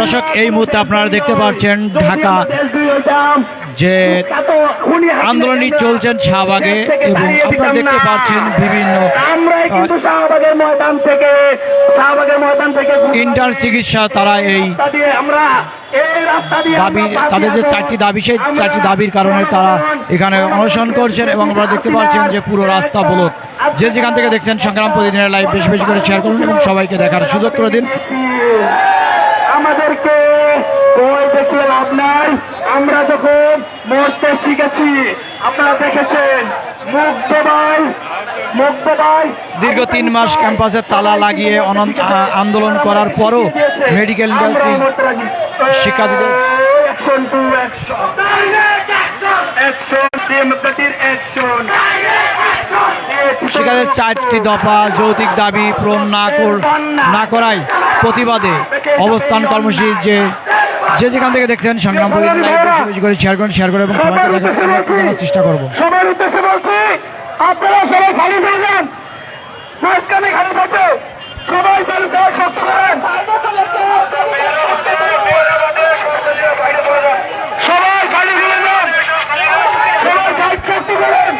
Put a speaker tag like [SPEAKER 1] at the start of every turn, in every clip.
[SPEAKER 1] দর্শক এই মুহূর্তে আপনারা দেখতে পাচ্ছেন ঢাকা যে আন্দোলনই চলছেন শাহবাগে এবং আপনারা দেখতে পাচ্ছেন বিভিন্ন
[SPEAKER 2] শাহবাগের ময়দান থেকে শাহবাগের ময়দান থেকে
[SPEAKER 1] ইন্টার চিকিৎসা তারা এই
[SPEAKER 2] আমরা
[SPEAKER 1] দাবি তাদের যে চারটি দাবি সেই চারটি দাবির কারণে তারা এখানে অনশন করছেন এবং আপনারা দেখতে পাচ্ছেন যে পুরো রাস্তা বলক। যে যেখান থেকে দেখছেন সংগ্রাম প্রতিদিনের লাইভ বেশি বেশি করে শেয়ার করুন এবং সবাইকে দেখার সুযোগ করে দিন।
[SPEAKER 2] আমাদেরকে ওই দেখিয়ে লাভ নাই। আমরা যখন মরতে শিখেছি। আপনারা দেখেছেন মুগ্ধ ভাই মুগ্ধ ভাই।
[SPEAKER 1] দীর্ঘ তিন মাস ক্যাম্পাসে তালা লাগিয়ে অনন্ত আন্দোলন করার পরও মেডিকেল শিক্ষার্থীদের
[SPEAKER 2] অ্যাকশন টু অ্যাকশন অ্যাকশন ডেমোক্রেটির অ্যাকশন
[SPEAKER 1] শিক্ষার্থীদের চারটি দফা যৌতিক দাবি পূরণ না না করায় প্রতিবাদে অবস্থান কর্মসূচি যে যে যেখান থেকে দেখছেন সংগ্রাম করে শেয়ার করুন শেয়ার করে এবং সবাইকে চেষ্টা করব।
[SPEAKER 2] সবার উদ্দেশ্যে বলছি আপনারা সবাই খালি হয়ে যান মাঝখানে খালি থাকবে। সবাই খালি শক্ত করেন। সবাই খালি হয়ে যান। সবাই সাইড শক্ত করেন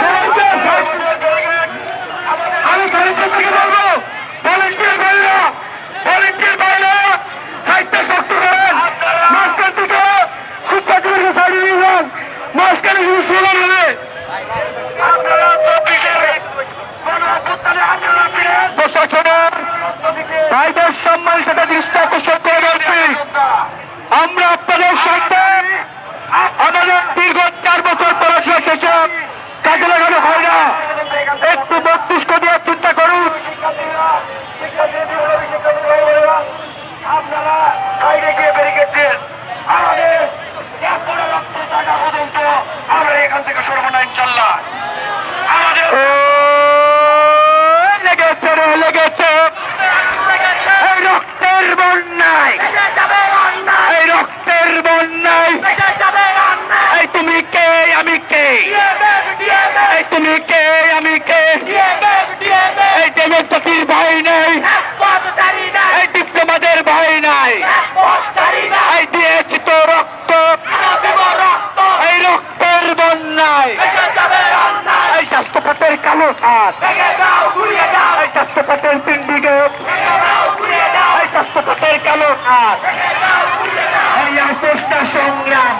[SPEAKER 2] সবাইকে side- আমি ভলেন্টিয়ার থেকে বলব ভলেন্টিয়ার বাইরা ভলেন্টিয়ার বাইরা সাইডটা শক্ত করেন মাঝখান থেকে শিক্ষার্থীদেরকে সাইডে নিয়ে যান মাঝখানে শুধু স্লোগান হবে প্রশাসনের ভাইদের সম্মান সাথে দৃষ্টি আকর্ষণ করে বলছি আমরা আপনাদের সাথে আমাদের দীর্ঘ চার বছর পড়াশোনা শেষে কাজে লাগানো হয় না একটু মস্তিষ্ক দিয়ে চিন্তা করুন আপনারা সাইডে গিয়ে ব্যারিকেড দিন আমাদের এখনও রক্ত টাকা পর্যন্ত আমরা এখান থেকে সরব না ইনশাল্লাহ আমাদের লেগেছে রে লেগেছে এই রক্তের বন্যায় এই রক্তের বন্যায় এই তুমি কে আমি কে এই তুমি কে, আমি কে? এই ডেমোক্রেসির ভয় নেই। এই ডিপ্লোমাদের ভয় নাই। এই দিয়েছি তো রক্ত। এই রক্তের বন্যায়। এই স্বাস্থ্যখাতের কালো হাত এই স্বাস্থ্যখাতের সিন্ডিকেট এই স্বাস্থ্যখাতের কালো হাত এই আপোষটা সংগ্রাম।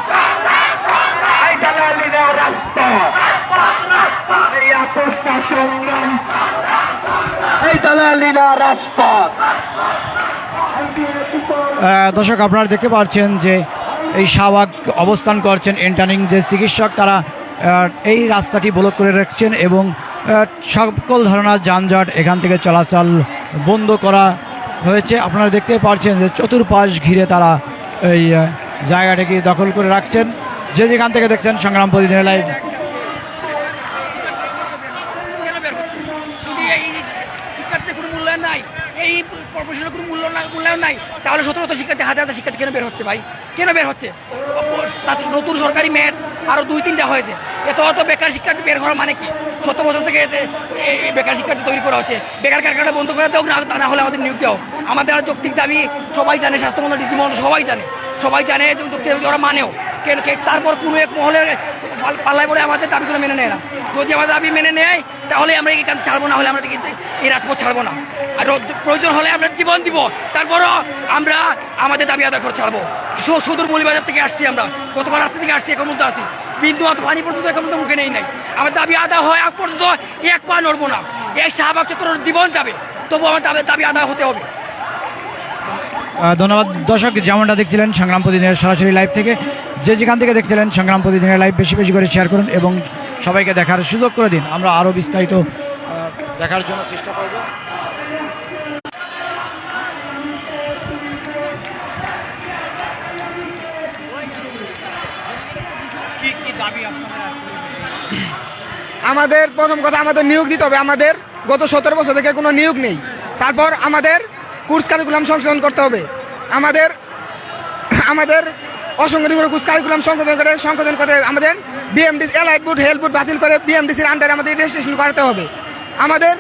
[SPEAKER 1] দর্শক, আপনারা দেখতে পাচ্ছেন যে এই শাহবাগ অবস্থান করছেন এন্টার্নিং যে চিকিৎসক, তারা এই রাস্তাটি ব্লক করে রাখছেন এবং সকল ধরনের যানজট এখান থেকে চলাচল বন্ধ করা হয়েছে। আপনারা দেখতে পাচ্ছেন যে চতুর্পাশ ঘিরে তারা এই জায়গাটাকে দখল করে রাখছেন। যে যেখান থেকে দেখছেন সংগ্রাম প্রতিদিনের লাইভ
[SPEAKER 3] কেন বের হচ্ছে যদি এই শিক্ষার্থীদের কোনো মূল্যায়ন নাই এই প্রফেশনের কোনো মূল্য মূল্যায়ন নাই, তাহলে সতেরো হাজার শিক্ষার্থী, হাজার হাজার শিক্ষার্থী কেন বের হচ্ছে ভাই? কেন বের হচ্ছে? তাছাড়া নতুন সরকারি ম্যাথ আরও দুই তিনটা হয়েছে। এত অত বেকার শিক্ষার্থী বের হওয়ার মানে কি? সত্য বছর থেকে এই বেকার শিক্ষার্থী তৈরি করা হচ্ছে। বেকার কারখানা বন্ধ করে দেও না না হলে আমাদের নিয়োগ দেও আমাদের আর যৌক্তিক দাবি সবাই জানে, স্বাস্থ্যমন্ত্রী ডিজিমন্ত্রী সবাই জানে। সবাই জানে যৌক্তিক দাবি ওরা মানেও। কেন তারপর কোনো এক মহলের পাল- পাল্লায় পড়ে আমাদের দাবিগুলো মেনে নেয় না। যদি আমাদের দাবি মেনে নেয় তাহলে আমরা এখান ছাড়বো, না হলে আমরা কিন্তু এই রাজপথ ছাড়বো না। আর প্রয়োজন হলে আমরা জীবন দিব। তারপরও আমরা আমাদের দাবি আদায় করে ছাড়বো। সুদূর মলিবাজার থেকে আসছি আমরা। গতকাল রাত্রি থেকে আসছি, এখন মধ্যে আসি। বিন্দু মাত্র পানি পর্যন্ত এখন মধ্যে মুখে নেই নাই। আমার দাবি আদা হয় আগ পর্যন্ত এক পা নড়বো না। এই শাহবাগ চত্বর জীবন যাবে। তবু আমার দাবি দাবি আদায় হতে হবে।
[SPEAKER 1] ধন্যবাদ। দর্শক, যেমনটা দেখছিলেন সংগ্রাম প্রতিদিনের সরাসরি লাইভ থেকে, যে যেখান থেকে দেখছিলেন সংগ্রাম প্রতিদিনের লাইভ বেশি বেশি করে শেয়ার করুন এবং সবাইকে দেখার সুযোগ করে দিন। আমরা আরও বিস্তারিত দেখার জন্য চেষ্টা করব।
[SPEAKER 4] আমাদের প্রথম কথা আমাদের নিয়োগ দিতে হবে। আমাদের গত সতেরো বছর থেকে কোনো নিয়োগ নেই। তারপর আমাদের কোর্স কারিকুলাম সংশোধন করতে হবে। আমাদের আমাদের অসংগঠিত কোর্স কারিকুলাম সংশোধন করে সংশোধন হবে আমাদের বিএমডি এলাইট বুট হেলথ বুট বাতিল করে বিএমডিসির আন্ডারে আমাদের রেজিস্ট্রেশন করাতে হবে। আমাদের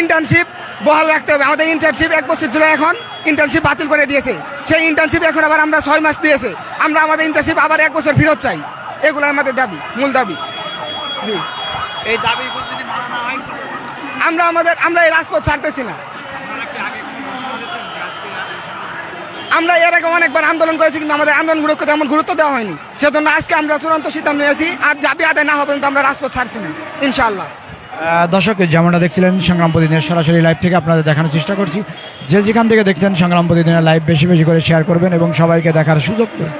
[SPEAKER 4] ইন্টার্নশিপ বহাল রাখতে হবে। আমাদের ইন্টার্নশিপ এক বছর ছিল এখন ইন্টার্নশিপ বাতিল করে দিয়েছে। সেই ইন্টার্নশিপ এখন আবার আমরা ছয় মাস দিয়েছে। আমরা আমাদের ইন্টার্নশিপ আবার এক বছর ফেরত চাই। এগুলো আমাদের দাবি মূল দাবি। জি।
[SPEAKER 1] এই দাবি
[SPEAKER 4] আমরা আমাদের আমরা এই রাজপথ ছাড়তেছি না। আমরা এর আগে অনেকবার আন্দোলন করেছি কিন্তু আমাদের আন্দোলনগুলোকে তেমন গুরুত্ব দেওয়া হয়নি। সেজন্য আজকে আমরা চূড়ান্ত সিদ্ধান্ত নিয়েছি আর দাবি আদায় না হবে কিন্তু আমরা রাজপথ ছাড়ছি না ইনশাআল্লাহ।
[SPEAKER 1] দর্শক যেমনটা দেখছিলেন সংগ্রাম প্রতিদিনের সরাসরি লাইভ থেকে আপনাদের দেখানোর চেষ্টা করছি। যে যেখান থেকে দেখছেন সংগ্রাম প্রতিদিনের লাইভ বেশি বেশি করে শেয়ার করবেন এবং সবাইকে দেখার সুযোগ করবেন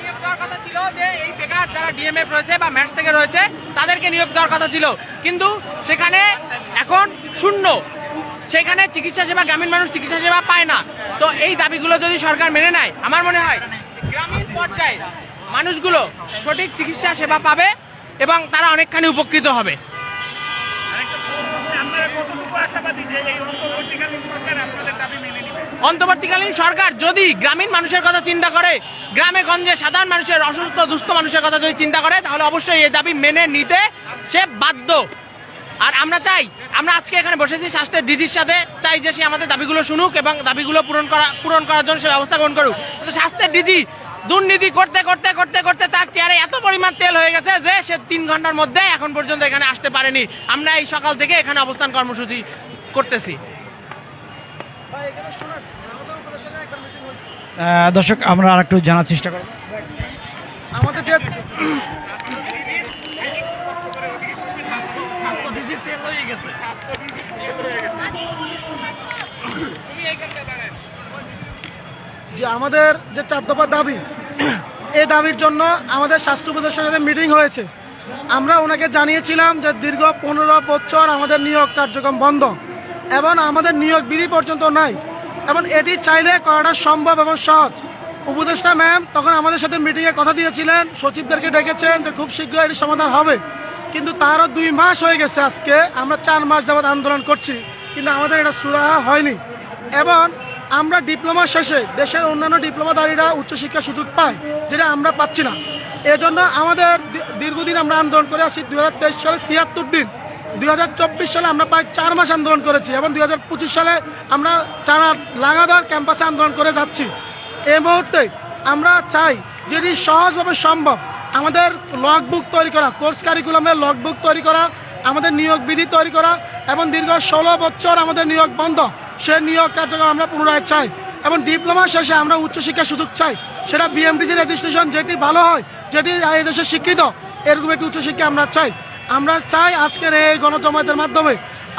[SPEAKER 5] নিয়োগ দেওয়ার কথা ছিল যে এই বেকার যারা ডিএমএফ রয়েছে বা ম্যাথস থেকে রয়েছে তাদেরকে নিয়োগ দেওয়ার কথা ছিল। কিন্তু সেখানে এখন শূন্য। সেখানে চিকিৎসা সেবা, গ্রামীণ মানুষ চিকিৎসা সেবা পায় না। তো এই দাবিগুলো যদি সরকার মেনে নেয়, আমার মনে হয় গ্রামীণ পর্যায়ে মানুষগুলো সঠিক চিকিৎসা সেবা পাবে এবং তারা অনেকখানি উপকৃত হবে। অন্তর্বর্তীকালীন সরকার যদি গ্রামীণ মানুষের কথা চিন্তা করে, গ্রামে গঞ্জে সাধারণ মানুষের, অসুস্থ, দুস্থ মানুষের কথা যদি চিন্তা করে, তাহলে অবশ্যই এই দাবি মেনে নিতে সে বাধ্য। আর আমরা চাই আমরা আজকে এখানে বসেছি স্বাস্থ্যের ডিজির সাথে চাই যে সে আমাদের দাবিগুলো শুনুক এবং দাবিগুলো পূরণ করা পূরণ করার জন্য সে ব্যবস্থা গ্রহণ করুক। কিন্তু স্বাস্থ্যের ডিজি দুর্নীতি করতে করতে করতে করতে তার চেয়ারে এত পরিমাণ তেল হয়ে গেছে যে সে তিন ঘণ্টার মধ্যে এখন পর্যন্ত এখানে আসতে পারেনি। আমরা এই সকাল থেকে এখানে অবস্থান কর্মসূচি করতেছি।
[SPEAKER 1] দর্শক আমরা আর একটু জানার চেষ্টা করব।
[SPEAKER 4] আমাদের যে
[SPEAKER 6] যে আমাদের যে চার দফার দাবি, এই দাবির জন্য আমাদের স্বাস্থ্য উপদেষ্টার সাথে মিটিং হয়েছে। আমরা ওনাকে জানিয়েছিলাম যে দীর্ঘ পনেরো বছর আমাদের নিয়োগ কার্যক্রম বন্ধ এবং আমাদের নিয়োগ বিধি পর্যন্ত নাই এবং এটি চাইলে করাটা সম্ভব এবং সহজ। উপদেষ্টা ম্যাম তখন আমাদের সাথে মিটিংয়ে কথা দিয়েছিলেন, সচিবদেরকে ডেকেছেন যে খুব শীঘ্রই এটি সমাধান হবে। কিন্তু তারও দুই মাস হয়ে গেছে আজকে। আমরা চার মাস যাবৎ আন্দোলন করছি, কিন্তু আমাদের এটা সুরাহা হয়নি। এবং আমরা ডিপ্লোমা শেষে দেশের অন্যান্য ডিপ্লোমাধারীরা উচ্চশিক্ষার সুযোগ পায়, যেটা আমরা পাচ্ছি না। এজন্য আমাদের দীর্ঘদিন আমরা আন্দোলন করে আসি। দুই হাজার তেইশ সালে ছিয়াত্তর দিন, দুই হাজার চব্বিশ সালে আমরা প্রায় চার মাস আন্দোলন করেছি এবং দুই হাজার পঁচিশ সালে আমরা টানা লাগাতার ক্যাম্পাসে আন্দোলন করে যাচ্ছি। এই মুহূর্তে আমরা চাই, যেটি সহজভাবে সম্ভব আমাদের লগ বুক তৈরি করা কোর্স কারিকুলামের লগ বুক তৈরি করা, আমাদের নিয়োগ বিধি তৈরি করা, এবং দীর্ঘ ষোলো বছর আমাদের নিয়োগ বন্ধ। সে নিয়োগ কার্যক্রম আমরা পুনরায় চাই, এবং ডিপ্লোমা শেষে আমরা উচ্চশিক্ষার সুযোগ চাই। সেটা বিএমডিসি রেজিস্ট্রেশন যেটি ভালো হয়, যেটি এই দেশে স্বীকৃত, এরকম একটি উচ্চশিক্ষা আমরা চাই। আমরা চাই আজকের এই গণজমায়েতের মাধ্যমে,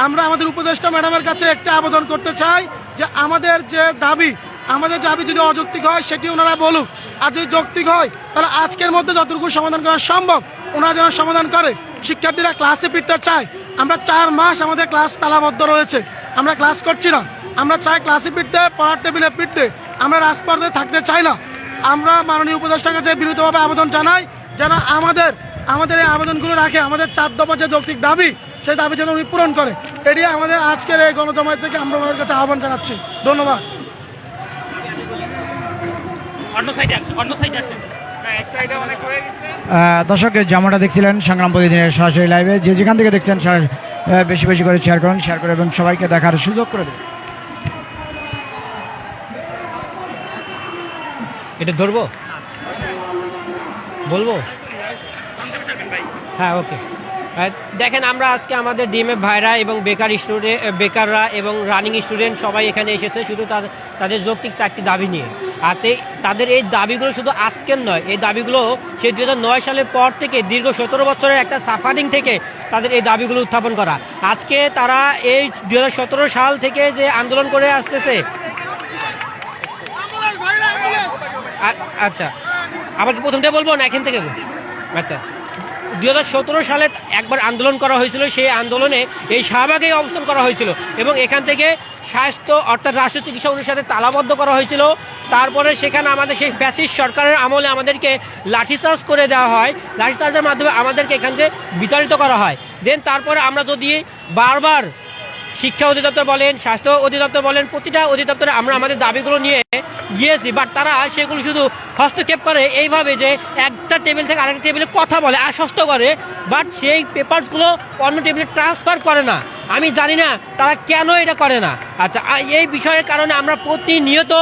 [SPEAKER 6] আমরা আমাদের উপদেষ্টা ম্যাডামের কাছে একটা আবেদন করতে চাই যে আমাদের যে দাবি আমাদের দাবি যদি অযৌক্তিক হয়, সেটি ওনারা বলুক। আর যদি যৌক্তিক হয়, তাহলে আজকের মধ্যে যতটুকু সমাধান করা সম্ভব, ওনারা যেন সমাধান করে। শিক্ষার্থীরা ক্লাসে ফিরতে চায়। আমরা চার মাস আমাদের ক্লাস তালাবদ্ধ রয়েছে। আমরা ক্লাস করছি না। আমরা চাই ক্লাসে ফিরতে, পড়ার টেবিলে ফিরতে। আমরা রাজপথে থাকতে চাই না। আমরা মাননীয় উপদেষ্টার কাছে বিরুদ্ধভাবে আবেদন জানাই, যেন আমাদের আমাদের এই আবেদনগুলো রাখে। আমাদের চার দফা যে যৌক্তিক দাবি, সেই দাবি যেন উনি পূরণ করে। এটি আমাদের আজকের এই গণজমায়েত থেকে আমরা ওনাদের কাছে আহ্বান জানাচ্ছি। ধন্যবাদ।
[SPEAKER 1] দর্শক যেমনটা দেখছিলেন সংগ্রাম প্রতিদিনের সরাসরি লাইভে যে যেখান থেকে দেখছেন বেশি বেশি করে শেয়ার করুন শেয়ার করে এবং সবাইকে দেখার সুযোগ করে দেবেন
[SPEAKER 7] এটা ধরবো? বলব? হ্যাঁ ওকে দেখেন আমরা আজকে আমাদের ডিএমএফ ভাইরা এবং বেকার স্টুডেন্ট বেকাররা এবং রানিং স্টুডেন্ট সবাই এখানে এসেছে শুধু তাদের তাদের যৌক্তিক চারটি দাবি নিয়ে। আর তাদের এই দাবিগুলো শুধু আজকের নয়, এই দাবিগুলো সেই দু সালের পর থেকে দীর্ঘ সতেরো বছরের একটা সাফারিং থেকে তাদের এই দাবিগুলো উত্থাপন করা। আজকে তারা এই দু হাজার সতেরো সাল থেকে যে আন্দোলন করে আসতেছে আচ্ছা আবার কি প্রথমটা বলব না এখান থেকে? আচ্ছা দু হাজার সতেরো সালে একবার আন্দোলন করা হয়েছিল, সেই আন্দোলনে এই শাহবাগে অবস্থান করা হয়েছিল এবং এখান থেকে স্বাস্থ্য অর্থাৎ রাষ্ট্রীয় চিকিৎসা অনুষদে তালাবদ্ধ করা হয়েছিল। তারপরে সেখানে আমাদের সেই ফ্যাসিস্ট সরকারের আমলে আমাদেরকে লাঠিচার্জ করে দেওয়া হয়। লাঠিচার্জের মাধ্যমে আমাদেরকে এখান থেকে বিতাড়িত করা হয়। দেন তারপরে আমরা যদি বারবার শিক্ষা অধিদপ্তর বলেন, স্বাস্থ্য অধিদপ্তর বলেন, প্রতিটা অধিদপ্তরে আমরা আমাদের দাবিগুলো নিয়ে গিয়েছি। বাট তারা সেগুলো শুধু হস্তক্ষেপ করে এইভাবে যে একটা টেবিল থেকে আরেকটা টেবিলে কথা বলে, আশ্বস্ত করে। বাট সেই পেপারসগুলো অন্য টেবিলে ট্রান্সফার করে না। আমি জানি না তারা কেন এটা করে না। আচ্ছা এই বিষয়ের কারণে আমরা প্রতিনিয়ত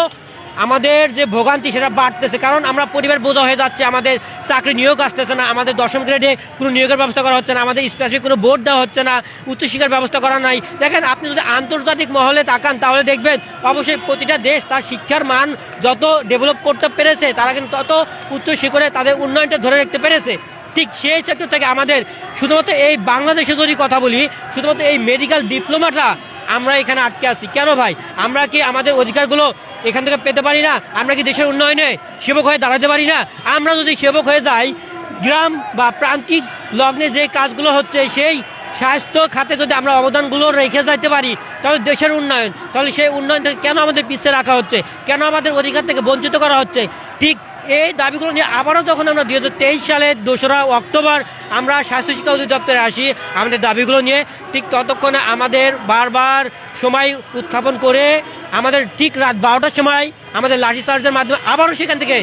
[SPEAKER 7] আমাদের যে ভোগান্তি সেটা বাড়তেছে, কারণ আমরা পরিবার বোঝা হয়ে যাচ্ছে আমাদের চাকরি নিয়োগ আসতেছে না, আমাদের দশম গ্রেডে কোনো নিয়োগের ব্যবস্থা করা হচ্ছে না, আমাদের স্পেসিফিক কোনো বোর্ড দেওয়া হচ্ছে না উচ্চশিক্ষার ব্যবস্থা করা নাই। দেখেন, আপনি যদি আন্তর্জাতিক মহলে তাকান, তাহলে দেখবেন অবশ্যই প্রতিটা দেশ তার শিক্ষার মান যত ডেভেলপ করতে পেরেছে, তারা কিন্তু তত উচ্চ শিখরে তাদের উন্নয়নটা ধরে রাখতে পেরেছে। ঠিক সেই সেক্টর থেকে আমাদের, শুধুমাত্র এই বাংলাদেশে যদি কথা বলি, শুধুমাত্র এই মেডিকেল ডিপ্লোমাটা আমরা এখানে আটকে আছি। কেন ভাই? আমরা কি আমাদের অধিকারগুলো এখান থেকে পেতে পারি না? আমরা কি দেশের উন্নয়নে সেবক হয়ে দাঁড়াতে পারি না? আমরা যদি সেবক হয়ে যাই, গ্রাম বা প্রান্তিক লগ্নে যে কাজগুলো হচ্ছে, সেই স্বাস্থ্য খাতে যদি আমরা অবদানগুলো রেখে যাইতে পারি, তাহলে দেশের উন্নয়ন, তাহলে সেই উন্নয়ন থেকে কেন আমাদের পিছিয়ে রাখা হচ্ছে? কেন আমাদের অধিকার থেকে বঞ্চিত করা হচ্ছে? ঠিক এই দাবিগুলো নিয়ে আবারও যখন আমরা দুই হাজার তেইশ সালের দোসরা অক্টোবর আমরা স্বাস্থ্য শিক্ষা অধিদপ্তরে আসি, আমাদের দাবিগুলো নিয়ে ঠিক ততক্ষণে আমাদের বারবার সময় উত্থাপন করে আমাদের ঠিক রাত বারোটার সময় আমাদের লাঠি চার্জের মাধ্যমে আবারও সেখান থেকে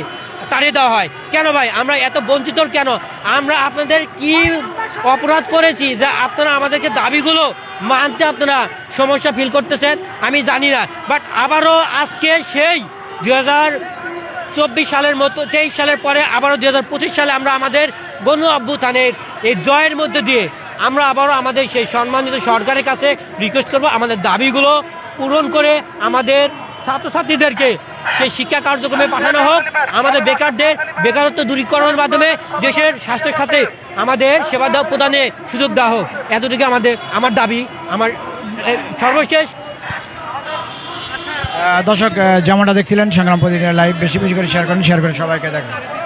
[SPEAKER 7] তাড়িয়ে দেওয়া হয়। কেন ভাই? আমরা এত বঞ্চিত কেন? আমরা আপনাদের কি অপরাধ করেছি যে আপনারা আমাদেরকে দাবিগুলো মানতে আপনারা সমস্যা ফিল করতেছেন? আমি জানি না। বাট আবারও আজকে সেই দু হাজার চব্বিশ সালের মতো, তেইশ সালের পরে আবারও দুই হাজার পঁচিশ সালে আমরা আমাদের গণ অভ্যুত্থানের এই জয়ের মধ্যে দিয়ে আমরা আবারও আমাদের সেই সম্মানিত সরকারের কাছে রিকোয়েস্ট করব। আমাদের দাবিগুলো পূরণ করে আমাদের ছাত্রছাত্রীদেরকে সেই শিক্ষা কার্যক্রমে পাঠানো হোক। আমাদের বেকারদের বেকারত্ব দূরীকরণের মাধ্যমে দেশের স্বাস্থ্য খাতে আমাদের সেবা প্রদানে সুযোগ দেওয়া হোক। এতটুকু আমাদের, আমার দাবি, আমার সর্বশেষ
[SPEAKER 1] দর্শক যেমনটা দেখছিলেন, সংগ্রাম প্রতিদিনের লাইভ বেশি বেশি করে শেয়ার করেন শেয়ার করে সবাইকে দেখেন।